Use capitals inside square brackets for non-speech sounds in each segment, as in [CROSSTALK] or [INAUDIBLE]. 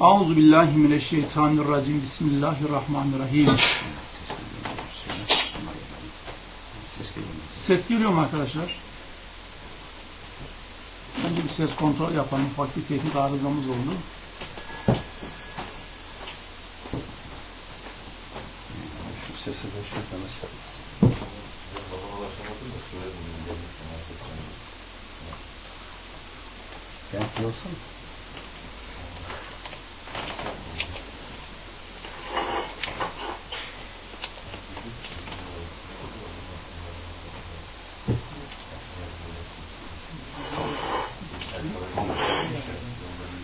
Euzu billahi mineşşeytanirracim. Bismillahirrahmanirrahim. Ses geliyor mu? Arkadaşlar? Önce bir ses kontrol yapalım. Ufak bir tehdit arızamız oldu. Şu sesi de açalım. Ben.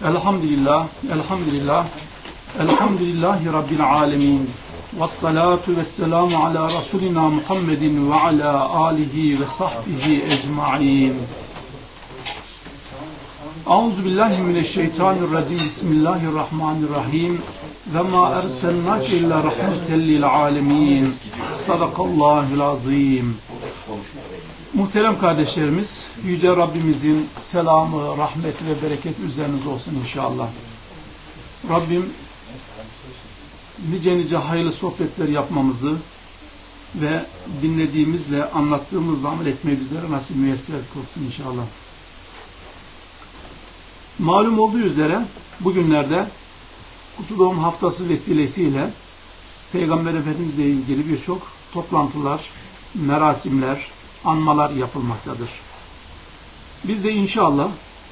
Elhamdülillah, elhamdülillah, elhamdülillahi Rabbil alemin. Vessalatu vesselamu ala Resulina Muhammedin ve ala alihi ve sahbihi ecma'in. Euzu billahi mineşşeytanirracim. Bismillahirrahmanirrahim. Ve ma erselnake illa rahmeten lil alemin. Sadakallahul azim. Muhterem kardeşlerimiz, Yüce Rabbimizin selamı, rahmeti ve bereketi üzerinize olsun inşallah. Rabbim nice nice hayırlı sohbetler yapmamızı ve dinlediğimizle, anlattığımızla amel etmeyi bizlere nasip müyesser kılsın inşallah. Malum olduğu üzere bugünlerde Kutlu Doğum Haftası vesilesiyle Peygamber Efendimizle ilgili birçok toplantılar, merasimler, anmalar yapılmaktadır. Biz de inşallah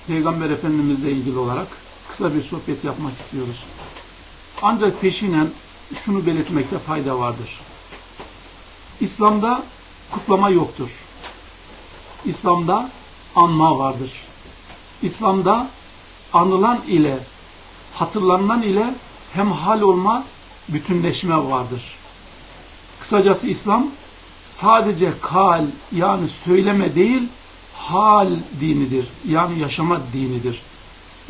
Peygamber Efendimizle ilgili olarak kısa bir sohbet yapmak istiyoruz. Ancak peşinen şunu belirtmekte fayda vardır. İslam'da kutlama yoktur. İslam'da anma vardır. İslam'da anılan ile hatırlanan ile hemhal olma, bütünleşme vardır. Kısacası İslam sadece kal yani söyleme değil hal dinidir. Yani yaşama dinidir.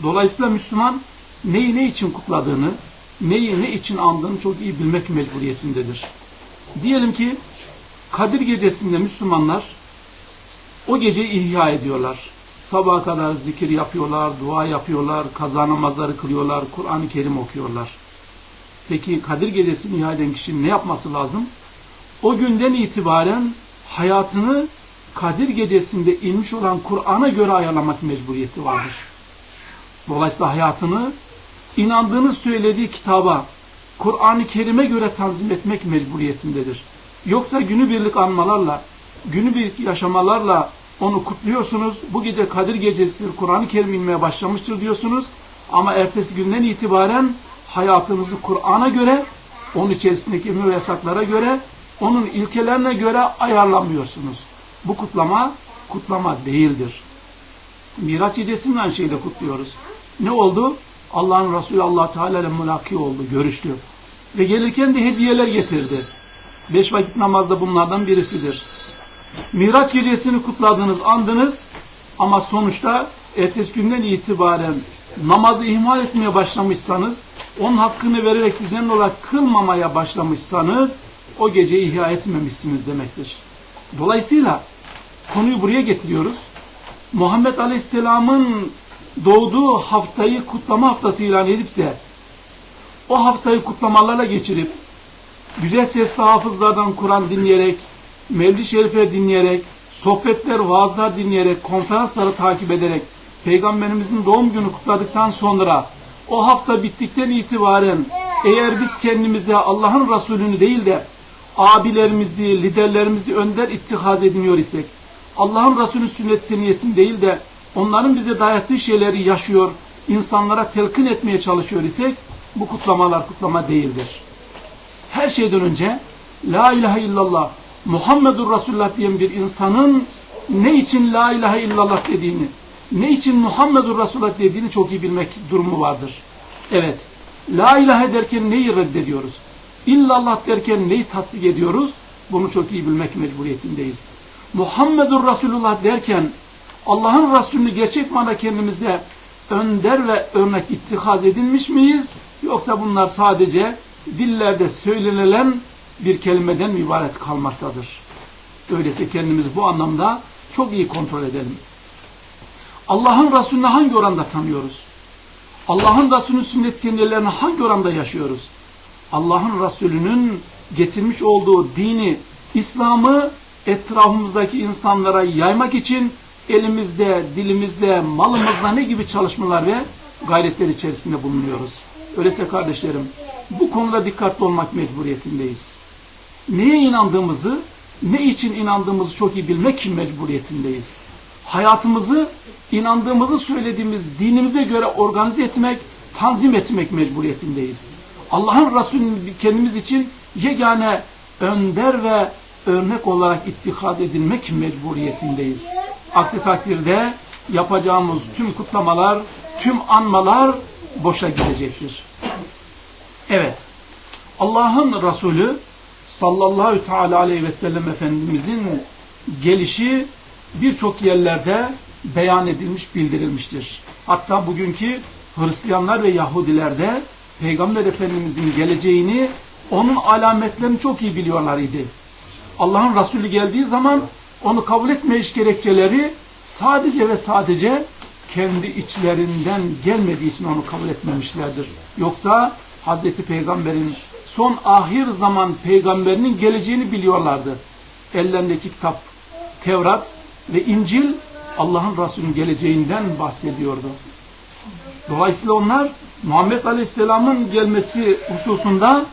Dolayısıyla Müslüman neyi ne için kutladığını, neyi ne için andığını çok iyi bilmek mecburiyetindedir. Diyelim ki Kadir gecesinde Müslümanlar o geceyi ihya ediyorlar. Sabaha kadar zikir yapıyorlar, dua yapıyorlar, kaza namazları kılıyorlar, Kur'an-ı Kerim okuyorlar. Peki Kadir gecesini ihya eden kişinin ne yapması lazım? O günden itibaren hayatını Kadir gecesinde inmiş olan Kur'an'a göre ayarlamak mecburiyeti vardır. Dolayısıyla hayatını inandığını söylediği kitaba, Kur'an-ı Kerim'e göre tanzim etmek mecburiyetindedir. Yoksa günübirlik anmalarla, günübirlik yaşamalarla onu kutluyorsunuz. Bu gece Kadir gecesidir, Kur'an-ı Kerim inmeye başlamıştır diyorsunuz. Ama ertesi günden itibaren hayatınızı Kur'an'a göre, onun içerisindeki emir yasaklara göre onun ilkelerine göre ayarlamıyorsunuz. Bu kutlama, kutlama değildir. Miraç gecesini aynı şeyle kutluyoruz. Ne oldu? Allah'ın Resulü allah Teala ile mülaki oldu, görüştü. Ve gelirken de hediyeler getirdi. Beş vakit namazda bunlardan birisidir. Miraç gecesini kutladınız, andınız ama sonuçta ertesi günden itibaren namazı ihmal etmeye başlamışsanız, onun hakkını vererek düzenli olarak kılmamaya başlamışsanız, o geceyi ihya etmemişsiniz demektir. Dolayısıyla konuyu buraya getiriyoruz. Muhammed Aleyhisselam'ın doğduğu haftayı kutlama haftası ilan edip de o haftayı kutlamalarla geçirip güzel sesli hafızlardan Kur'an dinleyerek, Mevlid-i Şerife dinleyerek, sohbetler, vaazlar dinleyerek, konferansları takip ederek Peygamberimizin doğum günü kutladıktan sonra o hafta bittikten itibaren eğer biz kendimize Allah'ın Resulünü değil de abilerimizi, liderlerimizi önder ittihaz ediniyor isek, Allah'ın Resulü sünnet seniyesini değil de onların bize dayattığı şeyleri yaşıyor, insanlara telkin etmeye çalışıyor isek, bu kutlamalar kutlama değildir. Her şeyden önce La ilahe illallah Muhammedur Resulullah diyen bir insanın ne için La ilahe illallah dediğini, ne için Muhammedur Resulullah dediğini çok iyi bilmek durumu vardır. Evet, La ilahe derken neyi reddediyoruz? İllallah derken neyi tasdik ediyoruz? Bunu çok iyi bilmek mecburiyetindeyiz. Muhammedur Resulullah derken Allah'ın Resulünü gerçek manada kendimize önder ve örnek ittihaz edilmiş miyiz? Yoksa bunlar sadece dillerde söylenilen bir kelimeden mübarek kalmaktadır. Öyleyse kendimizi bu anlamda çok iyi kontrol edelim. Allah'ın Resulünü hangi oranda tanıyoruz? Allah'ın Resulü'nün sünnet senelerini hangi oranda yaşıyoruz? Allah'ın Resulü'nün getirmiş olduğu dini, İslam'ı etrafımızdaki insanlara yaymak için elimizde, dilimizde, malımızda ne gibi çalışmalar ve gayretler içerisinde bulunuyoruz. Öyleyse kardeşlerim, bu konuda dikkatli olmak mecburiyetindeyiz. Neye inandığımızı, ne için inandığımızı çok iyi bilmek mecburiyetindeyiz. Hayatımızı, inandığımızı söylediğimiz dinimize göre organize etmek, tanzim etmek mecburiyetindeyiz. Allah'ın Resulü'nün kendimiz için yegane önder ve örnek olarak ittihaz edilmek mecburiyetindeyiz. Aksi takdirde yapacağımız tüm kutlamalar, tüm anmalar boşa gidecektir. Evet, Allah'ın Resulü sallallahu teala aleyhi ve sellem Efendimizin gelişi birçok yerlerde beyan edilmiş, bildirilmiştir. Hatta bugünkü Hristiyanlar ve Yahudilerde Peygamber Efendimizin geleceğini, onun alametlerini çok iyi biliyorlar idi. Allah'ın Resulü geldiği zaman onu kabul etmeyiş gerekçeleri sadece ve sadece kendi içlerinden gelmediği için onu kabul etmemişlerdir. Yoksa Hazreti Peygamber'in son ahir zaman peygamberinin geleceğini biliyorlardı. Ellerindeki kitap Tevrat ve İncil Allah'ın Resulü'nün geleceğinden bahsediyordu. Dolayısıyla onlar Muhammed Aleyhisselam'ın gelmesi hususunda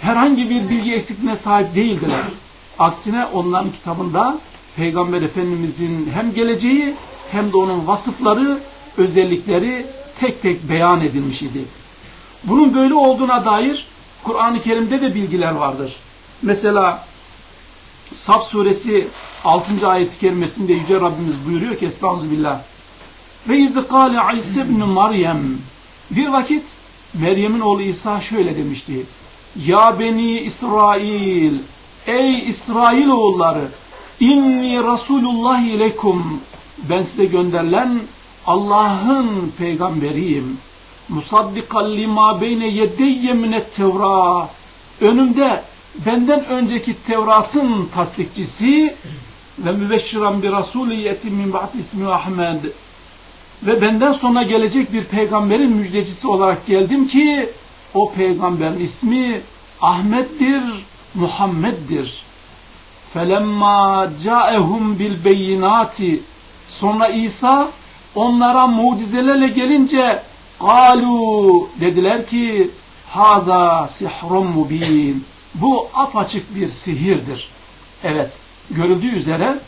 herhangi bir bilgi eksikliğine sahip değildiler. Aksine onların kitabında Peygamber Efendimizin hem geleceği hem de onun vasıfları, özellikleri tek tek beyan edilmiş idi. Bunun böyle olduğuna dair Kur'an-ı Kerim'de de bilgiler vardır. Mesela Saf suresi 6. ayet-i kerimesinde Yüce Rabbimiz buyuruyor ki Estağfirullah. Ve izâ kâle İsa ibn Meryem bir vakit Meryem'in oğlu İsa şöyle demişti. Ya beni İsrail ey İsrail oğulları inni Resulullah ilekum ben size gönderilen Allah'ın peygamberiyim. Musaddikan lima beyne yedeyye minet tevra önümde benden önceki Tevrat'ın tasdikçisi ve mübeşşiran bir rasuliyetin min ba'd ismi Ahmed ve benden sonra gelecek bir peygamberin müjdecisi olarak geldim ki o peygamberin ismi Ahmet'tir, Muhammed'dir. Felemma ca'ehum bil beyinati sonra İsa onlara mucizelerle gelince galu dediler ki hada sihrun mubin bu apaçık bir sihirdir. Evet, görüldüğü üzere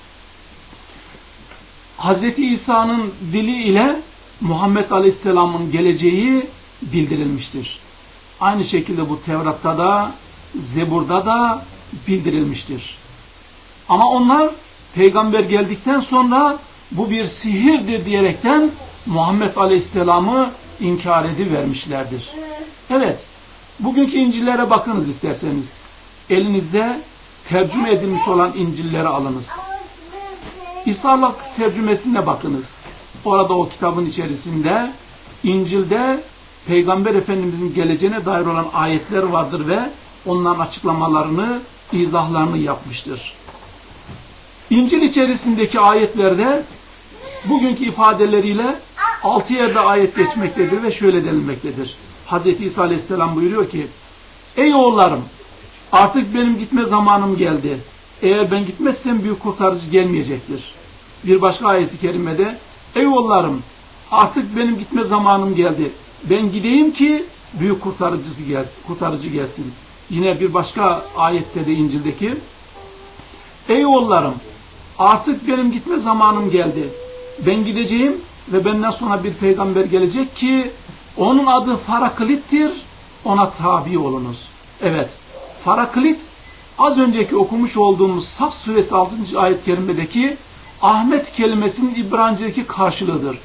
Hz. İsa'nın dili ile Muhammed Aleyhisselam'ın geleceği bildirilmiştir. Aynı şekilde bu Tevrat'ta da, Zebur'da da bildirilmiştir. Ama onlar peygamber geldikten sonra bu bir sihirdir diyerekten Muhammed Aleyhisselam'ı inkar edivermişlerdir. Evet, bugünkü İncil'lere bakınız isterseniz. Elinizde tercüme edilmiş olan İncil'leri alınız. İsa'lık tercümesine bakınız. Orada o kitabın içerisinde İncil'de Peygamber Efendimizin geleceğine dair olan ayetler vardır ve onların açıklamalarını, izahlarını yapmıştır. İncil içerisindeki ayetlerde bugünkü ifadeleriyle altı yerde ayet geçmektedir ve şöyle denilmektedir. Hz. İsa Aleyhisselam buyuruyor ki Ey oğullarım artık benim gitme zamanım geldi. Eğer ben gitmezsem büyük kurtarıcı gelmeyecektir. Bir başka ayeti kerimede Ey oğullarım artık benim gitme zamanım geldi. Ben gideyim ki büyük kurtarıcısı gelsin, kurtarıcı gelsin. Yine bir başka ayette de İncil'deki Ey oğullarım artık benim gitme zamanım geldi. Ben gideceğim ve benden sonra bir peygamber gelecek ki onun adı Faraklit'tir. Ona tabi olunuz. Evet. Faraklit az önceki okumuş olduğumuz Saf suresi 6. ayet kerimedeki Ahmet kelimesinin İbranicedeki karşılığıdır.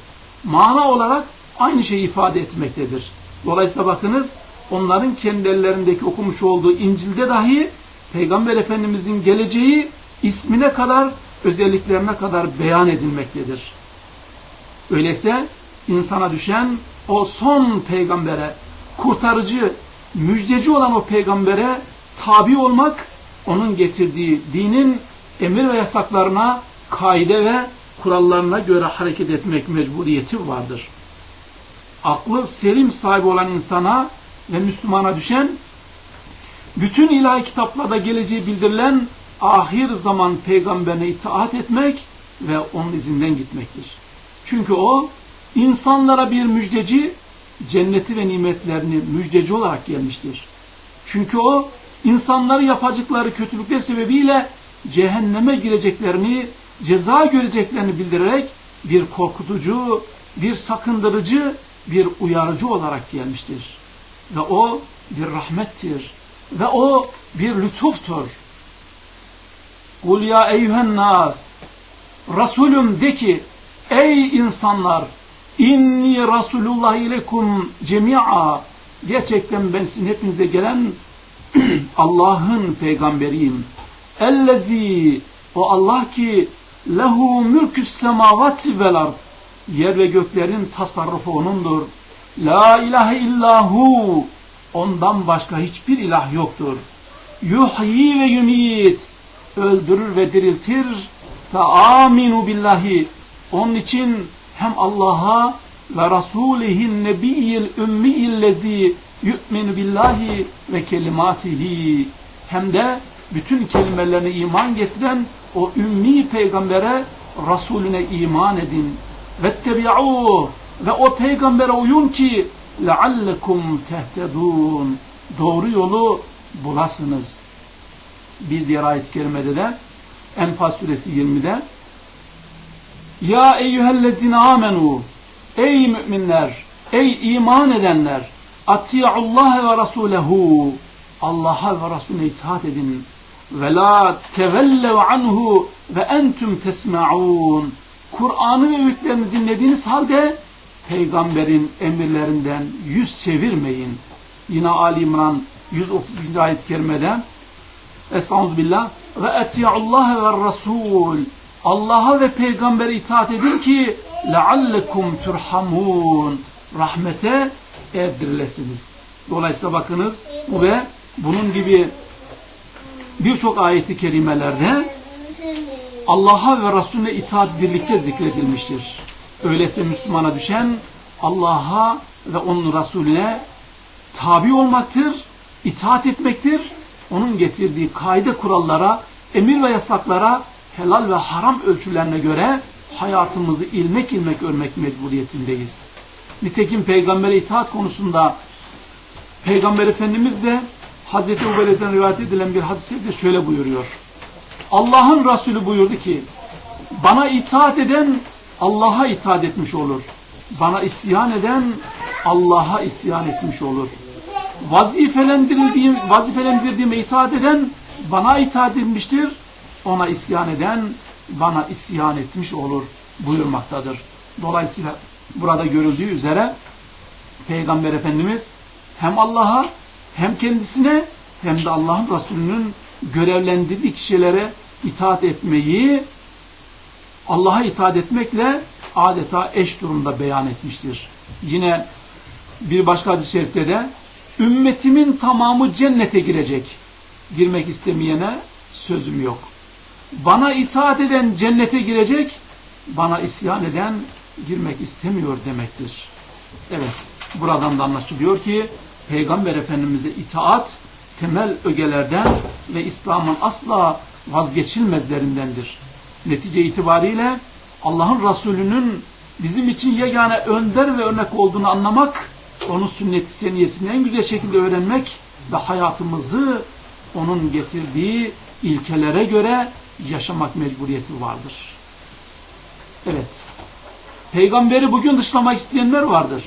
Mana olarak aynı şeyi ifade etmektedir. Dolayısıyla bakınız onların kendi ellerindeki okumuş olduğu İncil'de dahi Peygamber Efendimizin geleceği ismine kadar, özelliklerine kadar beyan edilmektedir. Öyleyse insana düşen o son peygambere, kurtarıcı, müjdeci olan o peygambere tabi olmak, onun getirdiği dinin emir ve yasaklarına, kaide ve kurallarına göre hareket etmek mecburiyeti vardır. aklı selim sahibi olan insana ve Müslümana düşen bütün ilahi kitaplarda geleceği bildirilen ahir zaman peygamberine itaat etmek ve onun izinden gitmektir. Çünkü o insanlara bir müjdeci, cenneti ve nimetlerini müjdeci olarak gelmiştir. Çünkü o insanları yapacakları kötülükler sebebiyle cehenneme gireceklerini, ceza göreceklerini bildirerek bir korkutucu, bir sakındırıcı, bir uyarıcı olarak gelmiştir. Ve o bir rahmettir. Ve o bir lütuftur. Kul ya eyyühen nas Resulüm de ki ey insanlar inni Resulullah ilekum cemi'a gerçekten ben sizin hepinize gelen [CLEARS THROAT] Allah'ın peygamberiyim. Ellezî o Allah ki lehu mülkü's semavati vel ard yer ve göklerin tasarrufu onundur. La ilahe illahu ondan başka hiçbir ilah yoktur. Yuhyi ve yumit öldürür ve diriltir. Fe aminu billahi onun için hem Allah'a ve Rasulihin nebiyyil ümmiyillezi yu'minu billahi ve kelimatihi hem de bütün kelimelerine iman getiren o ümmi peygambere Resulüne iman edin. Vettebi'uh ve o peygambere uyun ki leallekum tehtedun doğru yolu bulasınız. Bir diğer ayet-i kerimede de Enfal suresi 20'de Ya eyyühellezine amenu Ey müminler, ey iman edenler Ati'ullaha ve rasulehu Allah'a ve Resulüne itaat edin ve la tevellev anhu ve entüm tesma'un Kur'an'ı ve öğütlerini dinlediğiniz halde peygamberin emirlerinden yüz çevirmeyin. Yine Ali İmran 132. ayet-i kerimede Estağfirullah ve eti'ullaha ve rasul Allah'a ve peygambere itaat edin ki leallekum turhamun rahmete erdirilesiniz. Dolayısıyla bakınız bu ve bunun gibi birçok ayeti kerimelerde Allah'a ve Resulüne itaat birlikte zikredilmiştir. Öyleyse Müslümana düşen Allah'a ve onun Resulüne tabi olmaktır, itaat etmektir. Onun getirdiği kaide kurallara, emir ve yasaklara, helal ve haram ölçülerine göre hayatımızı ilmek ilmek örmek mecburiyetindeyiz. Nitekim peygambere itaat konusunda Peygamber Efendimiz de Hazreti Ubeyde'den rivayet edilen bir hadise de şöyle buyuruyor. Allah'ın Resulü buyurdu ki bana itaat eden Allah'a itaat etmiş olur. Bana isyan eden Allah'a isyan etmiş olur. Vazifelendirildiğim, vazifelendirdiğime itaat eden bana itaat etmiştir. Ona isyan eden bana isyan etmiş olur buyurmaktadır. Dolayısıyla burada görüldüğü üzere Peygamber Efendimiz hem Allah'a hem kendisine hem de Allah'ın Resulü'nün görevlendirdiği kişilere itaat etmeyi Allah'a itaat etmekle adeta eş durumda beyan etmiştir. Yine bir başka hadis-i şerifte de ümmetimin tamamı cennete girecek. Girmek istemeyene sözüm yok. Bana itaat eden cennete girecek, bana isyan eden girmek istemiyor demektir. Evet, buradan da anlaşılıyor ki Peygamber Efendimiz'e itaat temel ögelerden ve İslam'ın asla vazgeçilmezlerindendir. Netice itibariyle Allah'ın Resulü'nün bizim için yegane önder ve örnek olduğunu anlamak, onun sünnet-i seniyesini en güzel şekilde öğrenmek ve hayatımızı onun getirdiği ilkelere göre yaşamak mecburiyeti vardır. Evet. Peygamberi bugün dışlamak isteyenler vardır.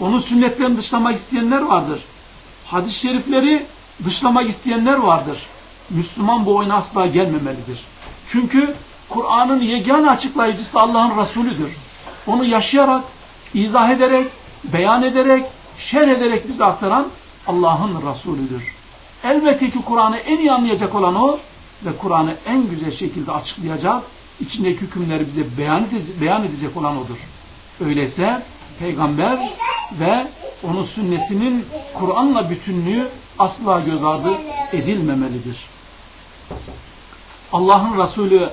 Onun sünnetlerini dışlamak isteyenler vardır. Hadis-i şerifleri dışlamak isteyenler vardır. Müslüman bu oyuna asla gelmemelidir. Çünkü Kur'an'ın yegane açıklayıcısı Allah'ın Resulüdür. Onu yaşayarak, izah ederek, beyan ederek, şerh ederek bize aktaran Allah'ın Resulüdür. Elbette ki Kur'an'ı en iyi anlayacak olan o ve Kur'an'ı en güzel şekilde açıklayacak, içindeki hükümleri bize beyan edecek, beyan edecek olan odur. Öyleyse Peygamber ve onun sünnetinin Kur'an'la bütünlüğü asla göz ardı edilmemelidir. Allah'ın Resulü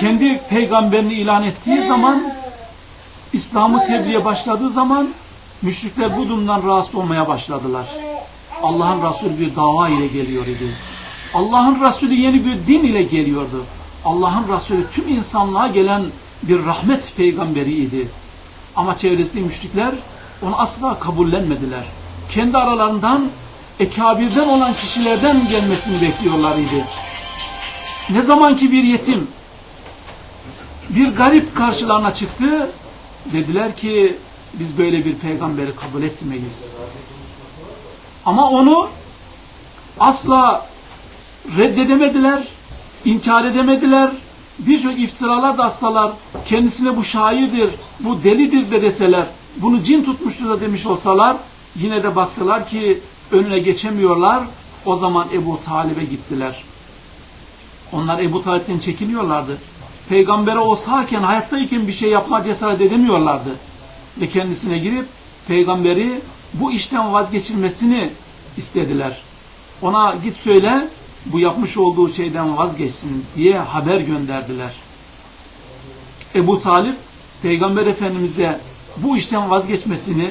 kendi peygamberini ilan ettiği zaman İslam'ı tebliğe başladığı zaman müşrikler bu durumdan rahatsız olmaya başladılar. Allah'ın Resulü bir dava ile geliyor idi. Allah'ın Resulü yeni bir din ile geliyordu. Allah'ın Resulü tüm insanlığa gelen bir rahmet peygamberiydi. Ama çevresindeki müşrikler onu asla kabullenmediler. Kendi aralarından ekabirden olan kişilerden gelmesini bekliyorlar idi. Ne zaman ki bir yetim bir garip karşılarına çıktı, dediler ki biz böyle bir peygamberi kabul etmeyiz. Ama onu asla reddedemediler, inkar edemediler. Birçok iftiralar da astılar. Kendisine bu şairdir, bu delidir de deseler, bunu cin tutmuştur da demiş olsalar, yine de baktılar ki önüne geçemiyorlar. O zaman Ebu Talib'e gittiler. Onlar Ebu Talip'ten çekiniyorlardı. Peygambere o sağken, hayattayken bir şey yapma cesaret edemiyorlardı. Ve kendisine girip peygamberi bu işten vazgeçilmesini istediler. Ona git söyle bu yapmış olduğu şeyden vazgeçsin diye haber gönderdiler. Ebu Talip Peygamber Efendimiz'e bu işten vazgeçmesini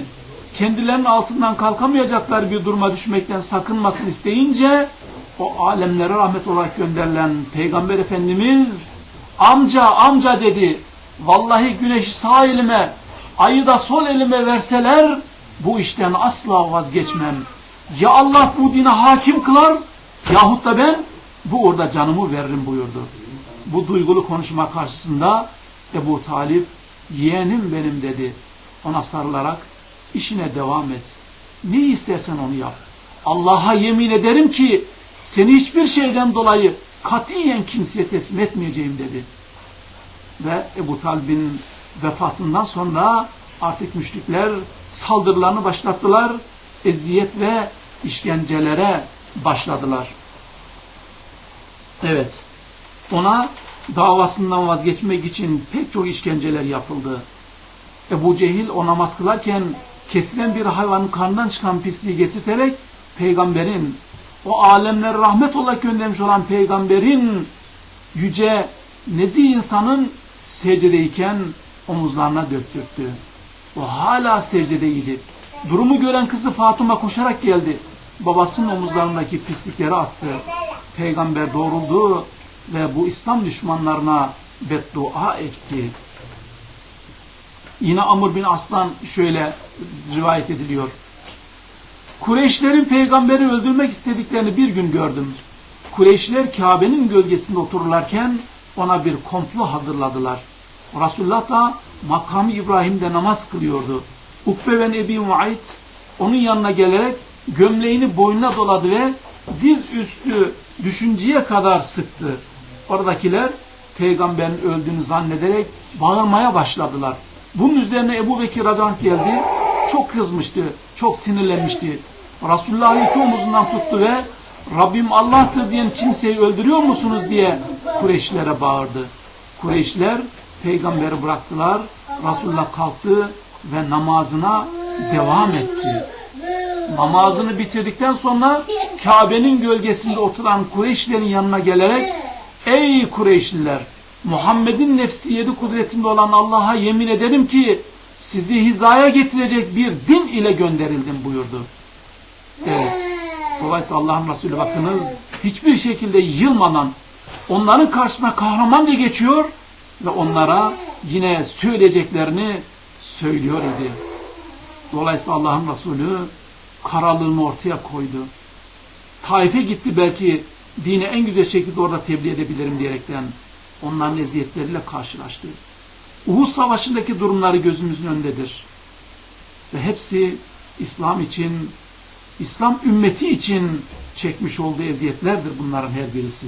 kendilerinin altından kalkamayacaklar bir duruma düşmekten sakınmasını isteyince o alemlere rahmet olarak gönderilen Peygamber Efendimiz amca amca dedi vallahi güneşi sağ elime ayı da sol elime verseler bu işten asla vazgeçmem. Ya Allah bu dine hakim kılar yahut da ben bu orada canımı veririm buyurdu. Bu duygulu konuşma karşısında Ebu Talip yeğenim benim dedi. Ona sarılarak işine devam et. Ne istersen onu yap. Allah'a yemin ederim ki seni hiçbir şeyden dolayı katiyen kimseye teslim etmeyeceğim dedi. Ve Ebu Talib'in vefatından sonra artık müşrikler saldırılarını başlattılar. Eziyet ve işkencelere başladılar. Evet. Ona davasından vazgeçmek için pek çok işkenceler yapıldı. Ebu Cehil o namaz kılarken kesilen bir hayvanın karnından çıkan pisliği getirterek peygamberin o alemler rahmet olarak göndermiş olan peygamberin yüce nezi insanın secdedeyken omuzlarına döktürttü. O hala secdedeydi. Durumu gören kızı Fatıma koşarak geldi. Babasının omuzlarındaki pislikleri attı. Peygamber doğruldu ve bu İslam düşmanlarına beddua etti. Yine Amr bin Aslan şöyle rivayet ediliyor. Kureyşlerin peygamberi öldürmek istediklerini bir gün gördüm. Kureyşler Kabe'nin gölgesinde otururlarken ona bir komplo hazırladılar. Resulullah da makamı İbrahim'de namaz kılıyordu. Ukbe ve Ebi Muayt onun yanına gelerek gömleğini boynuna doladı ve diz üstü düşünceye kadar sıktı. Oradakiler peygamberin öldüğünü zannederek bağırmaya başladılar. Bunun üzerine Ebu Bekir anh geldi. Çok kızmıştı, çok sinirlenmişti. Resulullah'ı iki omuzundan tuttu ve Rabbim Allah'tır diyen kimseyi öldürüyor musunuz diye Kureyşlere bağırdı. Kureyşler peygamberi bıraktılar. Resulullah kalktı ve namazına devam etti. Namazını bitirdikten sonra Kabe'nin gölgesinde oturan Kureyşlerin yanına gelerek Ey Kureyşliler! Muhammed'in nefsi yedi kudretinde olan Allah'a yemin ederim ki sizi hizaya getirecek bir din ile gönderildim buyurdu. Evet. Dolayısıyla Allah'ın Resulü bakınız hiçbir şekilde yılmadan onların karşısına kahramanca geçiyor ve onlara yine söyleyeceklerini söylüyor idi. Dolayısıyla Allah'ın Resulü kararlılığını ortaya koydu. Taif'e gitti belki dini en güzel şekilde orada tebliğ edebilirim diyerekten onların eziyetleriyle karşılaştı. Uhud Savaşı'ndaki durumları gözümüzün önündedir. Ve hepsi İslam için, İslam ümmeti için çekmiş olduğu eziyetlerdir bunların her birisi.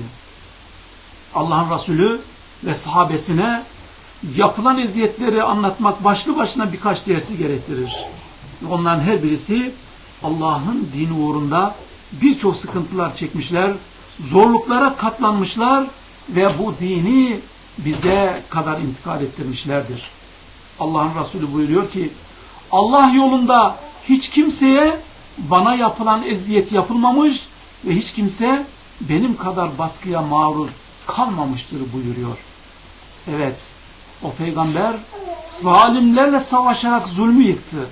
Allah'ın Resulü ve sahabesine yapılan eziyetleri anlatmak başlı başına birkaç dersi gerektirir. Onların her birisi Allah'ın dini uğrunda birçok sıkıntılar çekmişler, zorluklara katlanmışlar ve bu dini bize kadar intikal ettirmişlerdir. Allah'ın Resulü buyuruyor ki Allah yolunda hiç kimseye bana yapılan eziyet yapılmamış ve hiç kimse benim kadar baskıya maruz kalmamıştır buyuruyor. Evet, o peygamber zalimlerle savaşarak zulmü yıktı.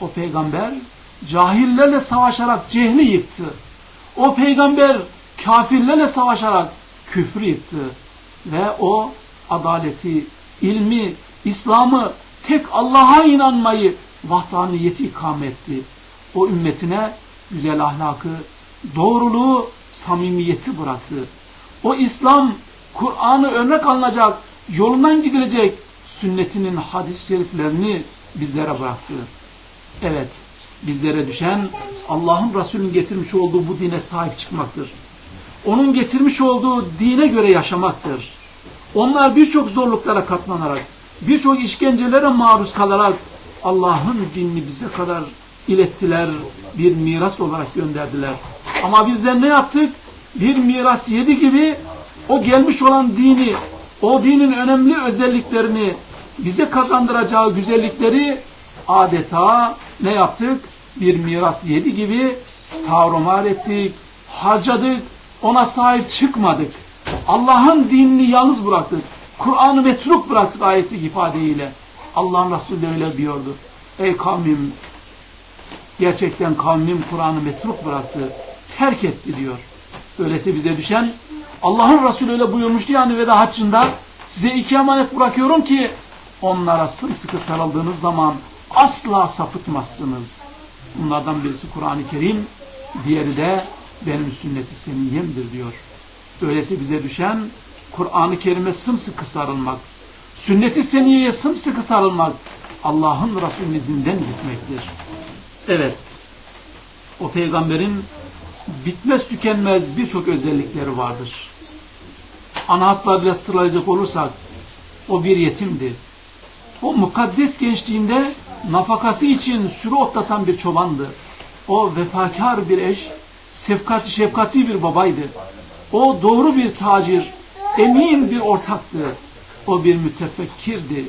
O peygamber cahillerle savaşarak cehli yıktı. O peygamber kafirlerle savaşarak küfrü yıktı. Ve o adaleti, ilmi, İslam'ı, tek Allah'a inanmayı, vahdaniyeti ikame etti. O ümmetine güzel ahlakı, doğruluğu, samimiyeti bıraktı. O İslam, Kur'an'ı örnek alınacak, yolundan gidilecek, sünnetinin hadis-i şeriflerini bizlere bıraktı. Evet, bizlere düşen Allah'ın Resulü'nün getirmiş olduğu bu dine sahip çıkmaktır. Onun getirmiş olduğu dine göre yaşamaktır. Onlar birçok zorluklara katlanarak, birçok işkencelere maruz kalarak Allah'ın dinini bize kadar ilettiler, bir miras olarak gönderdiler. Ama bizler ne yaptık? Bir miras yedi gibi o gelmiş olan dini, o dinin önemli özelliklerini, bize kazandıracağı güzellikleri adeta ne yaptık? Bir miras yedi gibi tavrımar ettik, harcadık, ona sahip çıkmadık. Allah'ın dinini yalnız bıraktık. Kur'an'ı metruk bıraktık ayetlik ifadeyle. Allah'ın Resulü de öyle diyordu. Ey kavmim, gerçekten kavmim Kur'an'ı metruk bıraktı, terk etti diyor. Öyleyse bize düşen Allah'ın Resulü öyle buyurmuştu yani veda haccında size iki emanet bırakıyorum ki onlara sımsıkı sarıldığınız zaman asla sapıtmazsınız. Bunlardan birisi Kur'an-ı Kerim, diğeri de benim sünneti seniyemdir diyor. Öyleyse bize düşen Kur'an-ı Kerim'e sımsıkı sarılmak, sünnet-i seniyeye sımsıkı sarılmak, Allah'ın Resulü'nün izinden gitmektir. Evet, o peygamberin bitmez tükenmez birçok özellikleri vardır. Ana hatlarıyla sıralayacak olursak, o bir yetimdi. O mukaddes gençliğinde nafakası için sürü otlatan bir çobandı. O vefakar bir eş, şefkatli, şefkatli bir babaydı. O doğru bir tacir, emin bir ortaktı. O bir mütefekkirdi.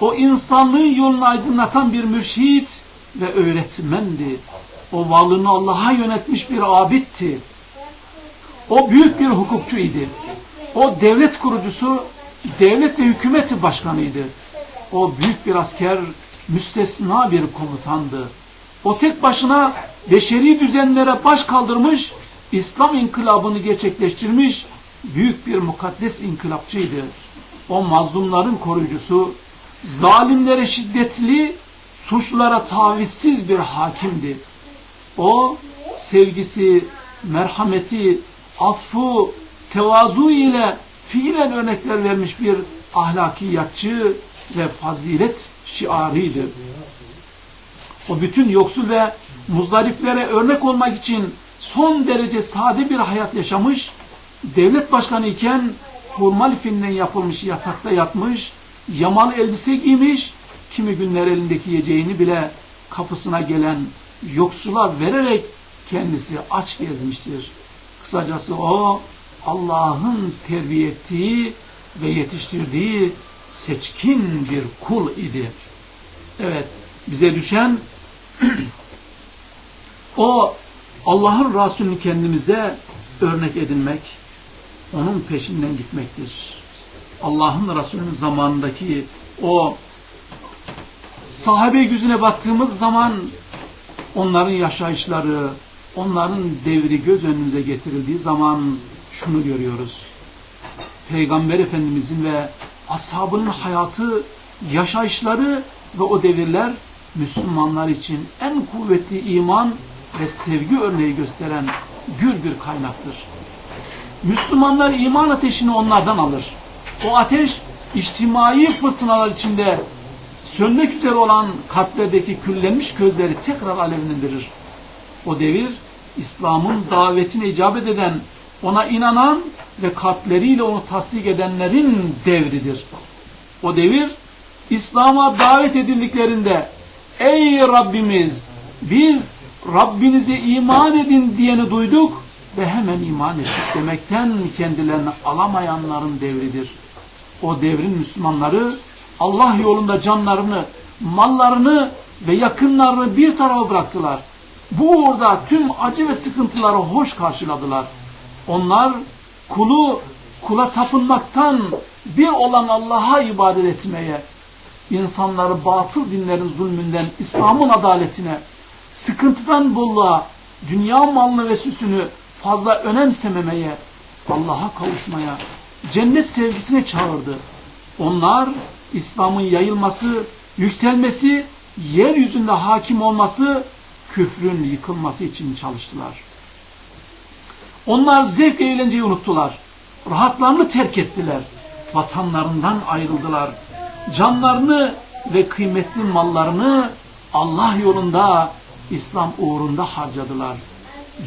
O insanlığı yolunu aydınlatan bir mürşit ve öğretmendi. O varlığını Allah'a yönetmiş bir abitti. O büyük bir hukukçu idi. O devlet kurucusu, devlet ve hükümeti başkanıydı. O büyük bir asker, müstesna bir komutandı. O tek başına beşeri düzenlere baş kaldırmış, İslam inkılabını gerçekleştirmiş büyük bir mukaddes inkılapçıydı. O mazlumların koruyucusu, zalimlere şiddetli, suçlara tavizsiz bir hakimdi. O sevgisi, merhameti, affu, tevazu ile fiilen örnekler vermiş bir ahlakiyatçı ve fazilet şiarıydı. O bütün yoksul ve muzdariflere örnek olmak için son derece sade bir hayat yaşamış, devlet başkanı iken hurma lifinden yapılmış yatakta yatmış, yamalı elbise giymiş, kimi günler elindeki yiyeceğini bile kapısına gelen yoksula vererek kendisi aç gezmiştir. Kısacası o Allah'ın terbiye ettiği ve yetiştirdiği seçkin bir kul idi. Evet, bize düşen [CLEARS THROAT] o Allah'ın Resulünü kendimize örnek edinmek, onun peşinden gitmektir. Allah'ın Resulü'nün zamanındaki o sahabe yüzüne baktığımız zaman onların yaşayışları, onların devri göz önümüze getirildiği zaman şunu görüyoruz. Peygamber Efendimizin ve ashabının hayatı, yaşayışları ve o devirler Müslümanlar için en kuvvetli iman ve sevgi örneği gösteren gür bir kaynaktır. Müslümanlar iman ateşini onlardan alır. O ateş içtimai fırtınalar içinde sönmek üzere olan kalplerdeki küllenmiş gözleri tekrar alevlendirir. O devir İslam'ın davetine icabet eden, ona inanan ve kalpleriyle onu tasdik edenlerin devridir. O devir İslam'a davet edildiklerinde ey Rabbimiz biz Rabbinize iman edin diyeni duyduk ve hemen iman ettik demekten kendilerini alamayanların devridir. O devrin Müslümanları Allah yolunda canlarını, mallarını ve yakınlarını bir tarafa bıraktılar. Bu uğurda tüm acı ve sıkıntıları hoş karşıladılar. Onlar kulu kula tapınmaktan bir olan Allah'a ibadet etmeye, insanları batıl dinlerin zulmünden İslam'ın adaletine, sıkıntıdan bolluğa, dünya malını ve süsünü fazla önemsememeye, Allah'a kavuşmaya, cennet sevgisine çağırdı. Onlar İslam'ın yayılması, yükselmesi, yeryüzünde hakim olması, küfrün yıkılması için çalıştılar. Onlar zevk eğlenceyi unuttular. Rahatlarını terk ettiler. Vatanlarından ayrıldılar. Canlarını ve kıymetli mallarını Allah yolunda, İslam uğrunda harcadılar.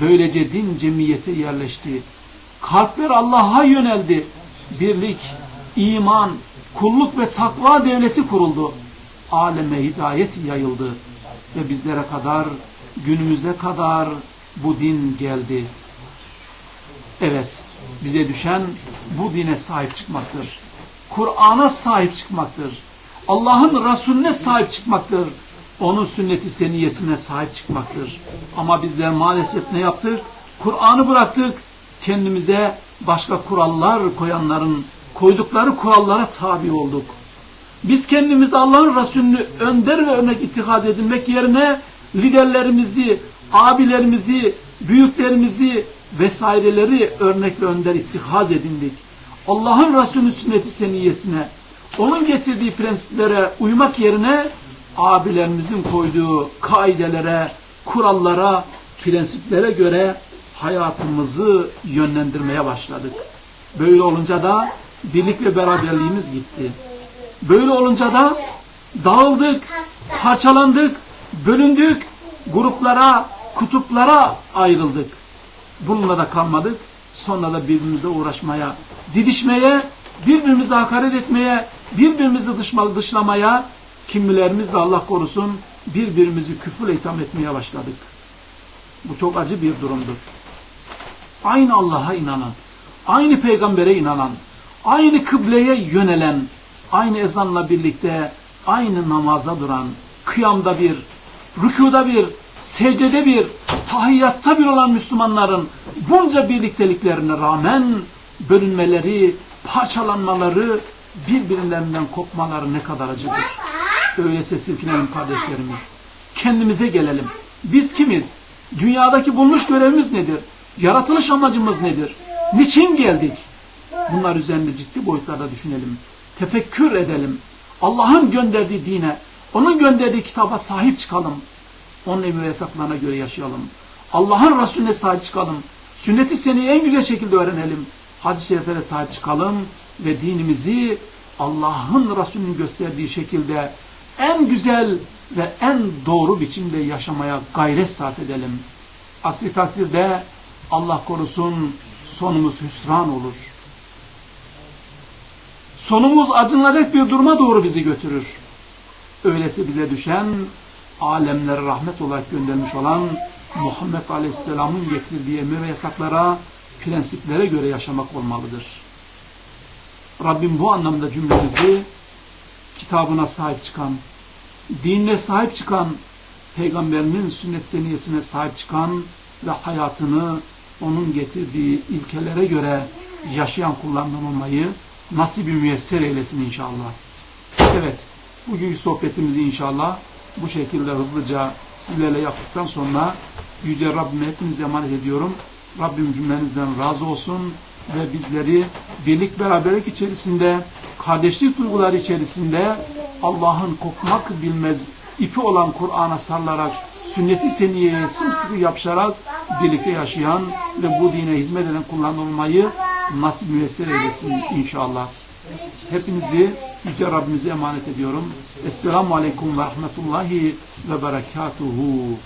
Böylece din cemiyete yerleşti. Kalpler Allah'a yöneldi. Birlik, iman, kulluk ve takva devleti kuruldu. Aleme hidayet yayıldı. Ve bizlere kadar, günümüze kadar bu din geldi. Evet, bize düşen bu dine sahip çıkmaktır. Kur'an'a sahip çıkmaktır. Allah'ın Resulüne sahip çıkmaktır. Onun sünneti seniyesine sahip çıkmaktır. Ama bizler maalesef ne yaptık? Kur'an'ı bıraktık. Kendimize başka kurallar koyanların koydukları kurallara tabi olduk. Biz kendimizi Allah'ın Resulünü önder ve örnek ittihaz edinmek yerine liderlerimizi, abilerimizi, büyüklerimizi vesaireleri örnek ve önder ittihaz edindik. Allah'ın Resulü sünneti seniyesine, onun getirdiği prensiplere uymak yerine abilerimizin koyduğu kaidelere, kurallara, prensiplere göre hayatımızı yönlendirmeye başladık. Böyle olunca da birlik ve beraberliğimiz gitti. Böyle olunca da dağıldık, parçalandık, bölündük, gruplara, kutuplara ayrıldık. Bununla da kalmadık. Sonra da birbirimize uğraşmaya, didişmeye, birbirimize hakaret etmeye, birbirimizi dışma, dışlamaya, kimilerimiz de Allah korusun birbirimizi küfürle itham etmeye başladık. Bu çok acı bir durumdur. Aynı Allah'a inanan, aynı peygambere inanan, aynı kıbleye yönelen, aynı ezanla birlikte aynı namaza duran, kıyamda bir, rükuda bir, secdede bir, tahiyyatta bir olan Müslümanların bunca birlikteliklerine rağmen bölünmeleri, parçalanmaları, birbirlerinden kopmaları ne kadar acıdır. Öyleyse silkinelim kardeşlerimiz. Kendimize gelelim. Biz kimiz? Dünyadaki bulmuş görevimiz nedir? Yaratılış amacımız nedir? Niçin geldik? Bunlar üzerinde ciddi boyutlarda düşünelim. Tefekkür edelim. Allah'ın gönderdiği dine, onun gönderdiği kitaba sahip çıkalım. Onun emir ve yasaklarına göre yaşayalım. Allah'ın Resulüne sahip çıkalım. Sünneti seni en güzel şekilde öğrenelim. Hadis-i şeriflere sahip çıkalım ve dinimizi Allah'ın Resulü'nün gösterdiği şekilde en güzel ve en doğru biçimde yaşamaya gayret sarf edelim. Aksi takdirde Allah korusun sonumuz hüsran olur. Sonumuz acınılacak bir duruma doğru bizi götürür. Öylesi bize düşen alemlere rahmet olarak göndermiş olan Muhammed Aleyhisselam'ın getirdiği emir ve yasaklara, prensiplere göre yaşamak olmalıdır. Rabbim bu anlamda cümlemizi kitabına sahip çıkan, dinine sahip çıkan, peygamberinin sünnet seniyesine sahip çıkan ve hayatını onun getirdiği ilkelere göre yaşayan kullarından olmayı nasip-i müyesser eylesin inşallah. Evet, bugünkü sohbetimizi inşallah bu şekilde hızlıca sizlerle yaptıktan sonra Yüce Rabbime hepinize emanet ediyorum. Rabbim cümlenizden razı olsun ve bizleri birlik beraberlik içerisinde, kardeşlik duyguları içerisinde Allah'ın kokmak bilmez ipi olan Kur'an'a sarılarak, sünneti seniyeye sımsıkı yapışarak birlikte yaşayan ve bu dine hizmet eden kullarından olmayı nasip müyesser eylesin inşallah. Hepinizi Yüce Rabbimize emanet ediyorum. Esselamu Aleyküm ve Rahmetullahi ve Berekatuhu.